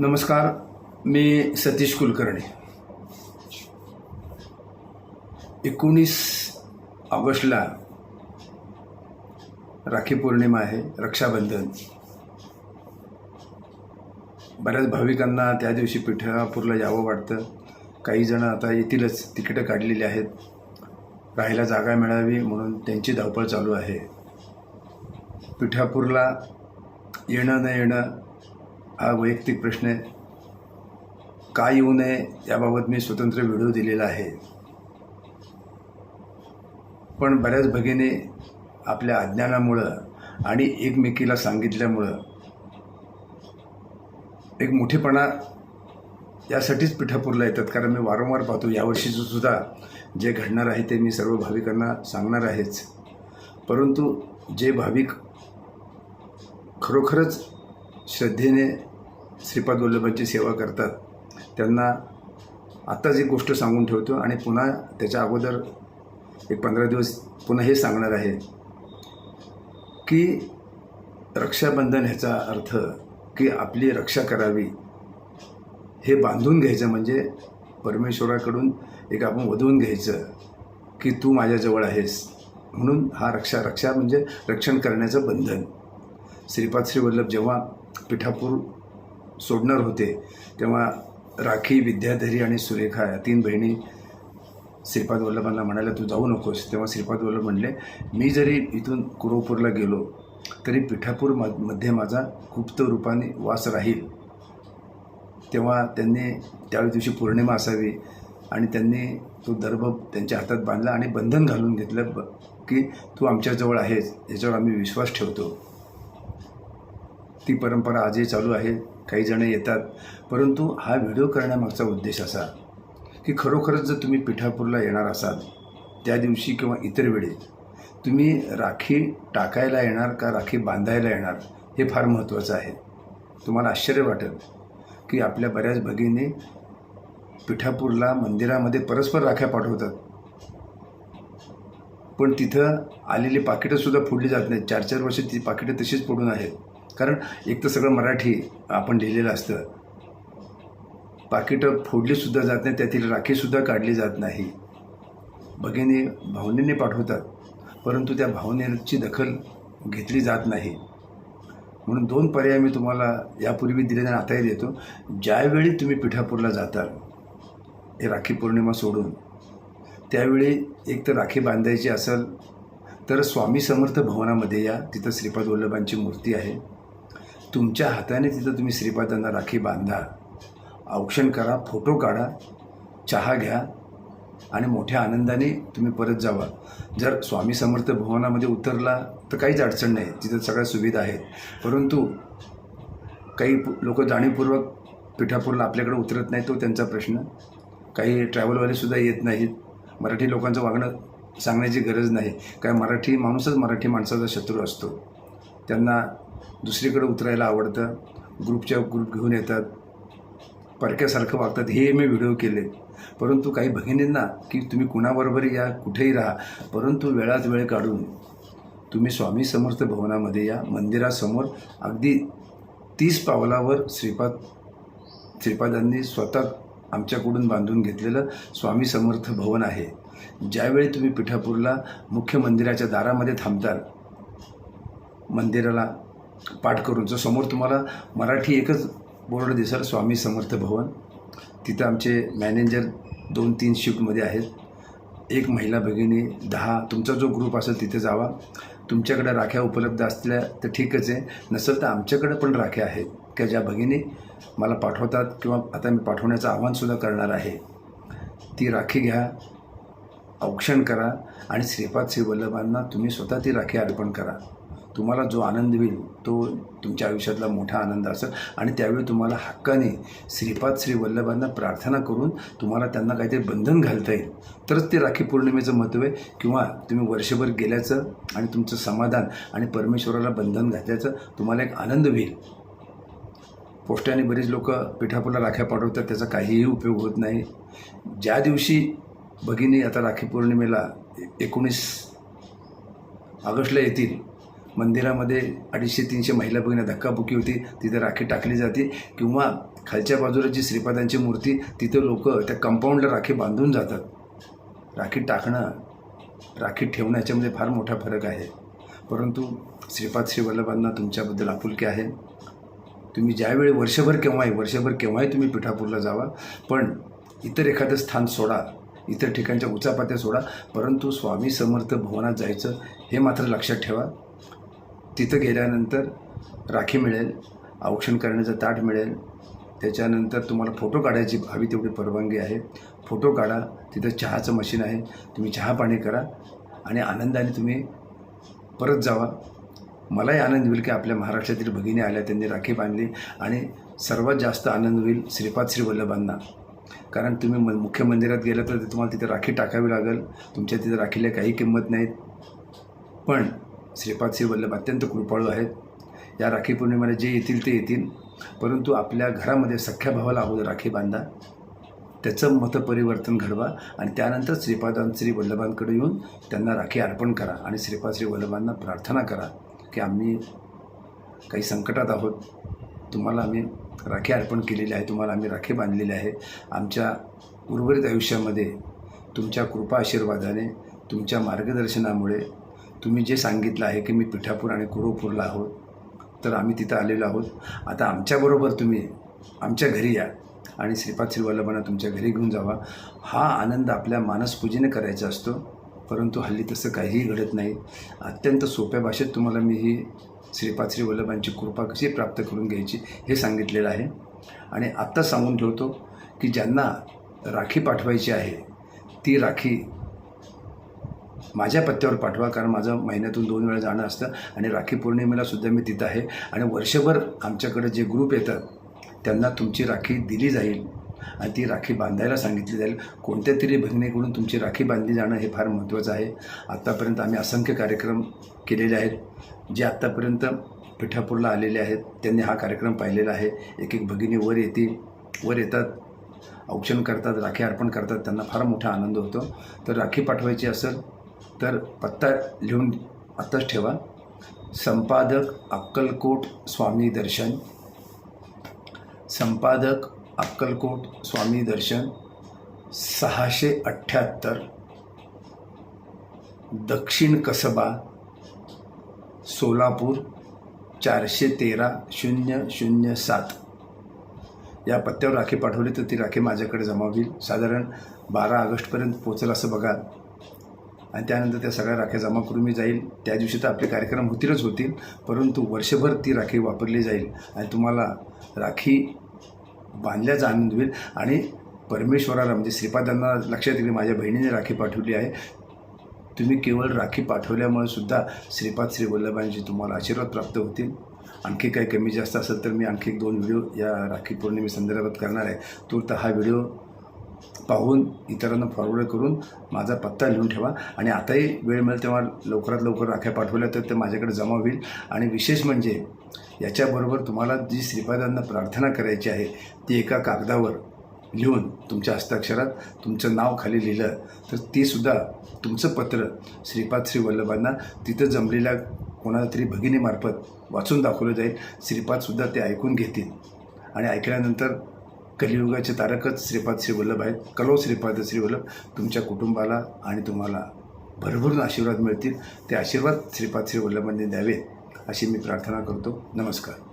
नमस्कार मी सतीश कुलकर्णी. एकोणीस ऑगस्टला राखी पौर्णिमा आहे रक्षाबंधन. बऱ्याच भाविकांना त्या दिवशी पिठापूरला यावं वाटतं. काही जण आता येतीलच तिकीटं काढलेली आहेत. राहायला जागा मिळावी म्हणून त्यांची धावपळ चालू आहे. पिठापूरला येणं न येणं हा वैयक्तिक प्रश्न आहे. का येऊ नये याबाबत मी स्वतंत्र व्हिडिओ दिलेला आहे. पण बऱ्याच भगिनी आपल्या अज्ञानामुळं आणि एकमेकीला सांगितल्यामुळं एक मोठेपणा यासाठीच पिठापूरला येतात. कारण मी वारंवार पाहतो यावर्षीचं सुद्धा जे घडणार आहे ते मी सर्व भाविकांना सांगणार आहेच. परंतु जे भाविक खरोखरच श्रद्धेने श्रीपाद वल्लभांची सेवा करतात. त्यांना आत्ताच एक गोष्ट सांगून ठेवतो आणि पुन्हा त्याच्या अगोदर एक पंधरा दिवस पुन्हा हे सांगणार आहे की रक्षाबंधन ह्याचा अर्थ की आपली रक्षा करावी हे बांधून घ्यायचं म्हणजे परमेश्वराकडून एक आपण वधवून घ्यायचं की तू माझ्याजवळ आहेस. म्हणून हा रक्षा रक्षा म्हणजे रक्षण करण्याचं बंधन. श्रीपाद श्री वल्लभ जेव्हा पिठापूर सोडणार होते तेव्हा राखी विद्याधरी आणि सुरेखा या तीन बहिणी श्रीपाद वल्लभांना म्हणाल्या तू जाऊ नकोस. तेव्हा श्रीपाद वल्लभ म्हणले मी जरी इथून कुरोपूरला गेलो तरी पिठापूरमध्ये माझा गुप्त रूपाने वास राहील. तेव्हा त्यांनी त्यावेळी दिवशी पौर्णिमा असावी आणि त्यांनी तो दर्भ त्यांच्या हातात बांधला आणि बंधन घालून घेतलं ब की तू आमच्याजवळ आहेस याच्यावर आम्ही विश्वास ठेवतो. ती परंपरा आजही चालू आहे. काही जण येतात. परंतु हा व्हिडिओ करण्यामागचा उद्देश असा की खरोखरच जर तुम्ही पिठापूरला येणार असाल त्या दिवशी किंवा इतर वेळी तुम्ही राखी टाकायला येणार का राखी बांधायला येणार हे फार महत्त्वाचं आहे. तुम्हाला आश्चर्य वाटेल की आपल्या बऱ्याच भगिनी पिठापूरला मंदिरामध्ये परस्पर राख्या पाठवतात. पण तिथं आलेली पाकिटंसुद्धा फोडली जात नाहीत. चार चार वर्ष ती पाकिटं तशीच पडून आहेत. कारण एक तर सगळं मराठी आपण लिहिलेलं असतं. पाकिटं फोडलीसुद्धा जात नाही त्यातील राखीसुद्धा काढली जात नाही. भगिनी भावनेने पाठवतात परंतु त्या भावनेची दखल घेतली जात नाही. म्हणून दोन पर्याय मी तुम्हाला यापूर्वी दिले आणि आताही देतो. ज्यावेळी तुम्ही पिठापूरला जाताल हे राखी पौर्णिमा सोडून त्यावेळी एक तर राखी बांधायची असेल तर स्वामी समर्थ भवनामध्ये या. तिथं श्रीपाद वल्लभांची मूर्ती आहे. तुमच्या हाताने तिथं तुम्ही श्रीपादांना राखी बांधा. औक्षण करा फोटो काढा चहा घ्या आणि मोठ्या आनंदाने तुम्ही परत जावा. जर स्वामी समर्थ भवनामध्ये उतरला तर काहीच अडचण नाही. तिथं सगळ्या सुविधा आहेत. परंतु काही लोक जाणीवपूर्वक पिठापूरला आपल्याकडे उतरत नाही तो त्यांचा प्रश्न. काही ट्रॅव्हलवालेसुद्धा येत नाहीत. मराठी लोकांचं वागणं सांगण्याची गरज नाही. काय मराठी माणूसच मराठी माणसाचा शत्रू असतो. त्यांना दुसरीकडे उतरायला आवडतं. ग्रुपच्या ग्रुप घेऊन येतात. परक्यासारखं वागतात. हे मी व्हिडिओ केले. परंतु काही भगिनींना की तुम्ही कुणाबरोबर या कुठेही राहा परंतु वेळात वेळ काढून तुम्ही स्वामी समर्थ भवनामध्ये या. मंदिरासमोर अगदी तीस पावलावर श्रीपाद श्रीपादांनी स्वतः आमच्याकडून बांधून घेतलेलं स्वामी समर्थ भवन आहे. ज्यावेळी तुम्ही पिठापूरला मुख्य मंदिराच्या दारामध्ये थांबताल मंदिराला पाठ करून. जो समोर तुम्हाला मराठी एकच बोर्ड दिसेल स्वामी समर्थ भवन. तिथं आमचे मॅनेजर दोन तीन शिफ्टमध्ये आहेत. एक महिला भगिनी दहा तुमचा जो ग्रुप असेल तिथे जावा. तुमच्याकडे राख्या उपलब्ध असल्या तर ठीकच आहे. नसेल तर आमच्याकडे पण राख्या आहेत. की ज्या भगिनी मला पाठवतात किंवा आता मी पाठवण्याचं आव्हानसुद्धा करणार आहे ती राखी घ्या औक्षण करा आणि श्रीपाद श्रीवल्लभांना तुम्ही स्वतः ती राखी अर्पण करा. तुम्हाला जो आनंद होईल तो तुमच्या आयुष्यातला मोठा आनंद असेल. आणि त्यावेळी तुम्हाला हक्काने श्रीपाद श्री वल्लभांना प्रार्थना करून तुम्हाला त्यांना काहीतरी बंधन घालता येईल. तरच ते राखी पौर्णिमेचं महत्त्व आहे किंवा तुम्ही वर्षभर गेल्याचं आणि तुमचं समाधान आणि परमेश्वराला बंधन घातल्याचं तुम्हाला एक आनंद होईल पोस्टाने बरीच लोक पिठापूरला राख्या पाठवतात त्याचा काहीही उपयोग होत नाही. ज्या दिवशी भगिनी आता राखी पौर्णिमेला एकोणीस ऑगस्टला येतील मंदिरामध्ये अडीचशे तीनशे महिला भगिनी धक्काबुकी होती. तिथे राखी टाकली जाते किंवा खालच्या बाजूला जी श्रीपादांची मूर्ती तिथे लोक त्या कंपाऊंडला राखी बांधून जातात. राखी टाकणं राखी ठेवणं याच्यामध्ये फार मोठा फरक आहे. परंतु श्रीपाद श्री वल्लभांना तुमच्याबद्दल आपुलकी आहे. तुम्ही ज्यावेळी वर्षभर केव्हाही वर्षभर केव्हाही तुम्ही पिठापूरला जावा पण इतर एखादं स्थान सोडा इतर ठिकाणच्या उचापात्या सोडा परंतु स्वामी समर्थ भवनात जायचं हे मात्र लक्षात ठेवा. तिथं गेल्यानंतर राखी मिळेल औक्षण करण्याचं ताट मिळेल. त्याच्यानंतर तुम्हाला फोटो काढायची हवी तेवढी परवानगी आहे. फोटो काढा तिथं चहाचं मशीन आहे. तुम्ही चहा पाणी करा आणि आनंदाने तुम्ही परत जावा. मलाही आनंद होईल की आपल्या महाराष्ट्रातील भगिनी आल्या त्यांनी राखी बांधली आणि सर्वात जास्त आनंद होईल श्रीपाद श्री वल्लभांना. कारण तुम्ही म मुख्य मंदिरात गेलं तर तुम्हाला तिथे राखी टाकावी लागेल. तुमच्या तिथे राखीला काही किंमत नाहीत. पण श्रीपाद श्री वल्लभ अत्यंत कृपाळू आहेत. या राखी पौर्णिमेला जे येतील ते येतील. परंतु आपल्या घरामध्ये सख्या भावाला अगोदर राखी बांधा. त्याचं मतपरिवर्तन घडवा आणि त्यानंतर श्रीपादां श्री वल्लभांकडे येऊन त्यांना राखी अर्पण करा आणि श्रीपाद श्री वल्लभांना प्रार्थना करा की आम्ही काही संकटात आहोत. तुम्हाला आम्ही राखी अर्पण केलेली आहे. तुम्हाला आम्ही राखी बांधलेली आहे. आमच्या उर्वरित आयुष्यामध्ये तुमच्या कृपा आशीर्वादाने तुमच्या मार्गदर्शनामुळे तुम्ही जे सांगितलं आहे की मी पिठापूर आणि कुरुपूरला आहोत तर आम्ही तिथं आलेलो आहोत. आता आमच्याबरोबर तुम्ही आमच्या घरी या आणि श्रीपाद श्रीवल्लभांना तुमच्या घरी घेऊन जावा. हा आनंद आपल्या मानसपूजेने करायचा असतो परंतु हल्ली तसं काहीही घडत नाही. अत्यंत सोप्या भाषेत तुम्हाला मी ही श्रीपाद श्री वल्लभांची कृपा कशी प्राप्त करून घ्यायची हे सांगितलेलं आहे. आणि आत्ता सांगून ठेवतो की ज्यांना राखी पाठवायची आहे ती राखी माझ्या पत्त्यावर पाठवा कारण माझं महिन्यातून दोन वेळा जाणं असतं. आणि राखी पौर्णिमेला सुद्धा मी तिथं आहे. आणि वर्षभर आमच्याकडे जे ग्रुप येतात त्यांना तुमची राखी दिली जाईल. आणि ती राखी बांधायला सांगितली जाईल. कोणत्या तरी भगिनीकडून तुमची राखी बांधली जाणं हे फार महत्त्वाचं आहे. आत्तापर्यंत आम्ही असंख्य कार्यक्रम केलेले आहेत. जे आत्तापर्यंत पिठापूरला आलेले आहेत त्यांनी हा कार्यक्रम पाहिलेला आहे. एक एक भगिनी वर येते वर येतात औक्षण करतात राखी अर्पण करतात. त्यांना फार मोठा आनंद होतो. तर राखी पाठवायची असेल तर पत्ता लिहून आत्ताच ठेवा. संपादक अक्कलकोट स्वामी दर्शन. संपादक अक्कलकोट स्वामी दर्शन सहाशे अठ्ठ्याहत्तर. दक्षिण कसबा सोलापूर चारशे तेरा शून्य शून्य सात. या पत्त्यावर राखी पाठवली तर ती राखी माझ्याकडे जमा होईल. साधारण बारा ऑगस्टपर्यंत पोचेल असं बघा. आणि त्यानंतर त्या सगळ्या राख्या जमा करून मी जाईल. त्या दिवशी तर आपले कार्यक्रम होतीलच होतील. परंतु वर्षभर ती राखी वापरली जाईल आणि तुम्हाला राखी बांधल्याचा आनंद होईल. आणि परमेश्वराला म्हणजे श्रीपादांना लक्षात येईल माझ्या बहिणीने राखी पाठवली आहे. तुम्ही केवळ राखी पाठवल्यामुळे सुद्धा श्रीपाद श्री वल्लभांची तुम्हाला आशीर्वाद प्राप्त होतील. आणखी काही कमी जास्त असेल तर मी आणखी एक दोन व्हिडिओ या राखी पौर्णिमे संदर्भात करणार आहे. तूर्त हा व्हिडिओ पाहून इतरांना फॉरवर्ड करून माझा पत्ता लिहून ठेवा. आणि आताही वेळ मिळेल तेव्हा लवकरात लवकर राख्या पाठवल्या तर ते माझ्याकडे जमा होईल. आणि विशेष म्हणजे याच्याबरोबर तुम्हाला जी श्रीपादांना प्रार्थना करायची आहे ती एका कागदावर लिहून तुमच्या हस्ताक्षरात तुमचं नाव खाली लिहिलं तर तीसुद्धा तुमचं पत्र श्रीपाद श्री वल्लभांना तिथं जमलेल्या कोणाला तरी भगिनीमार्फत वाचून दाखवलं जाईल. श्रीपादसुद्धा ते ऐकून घेतील. आणि ऐकल्यानंतर कलियुगाचे तारकच श्रीपाद श्री वल्लभ आहेत. कलो श्रीपाद श्री वल्लभ तुमच्या कुटुंबाला आणि तुम्हाला भरभरून आशीर्वाद मिळतील. ते आशीर्वाद श्रीपाद श्री वल्लभांनी द्यावे अशी मी प्रार्थना करतो. नमस्कार.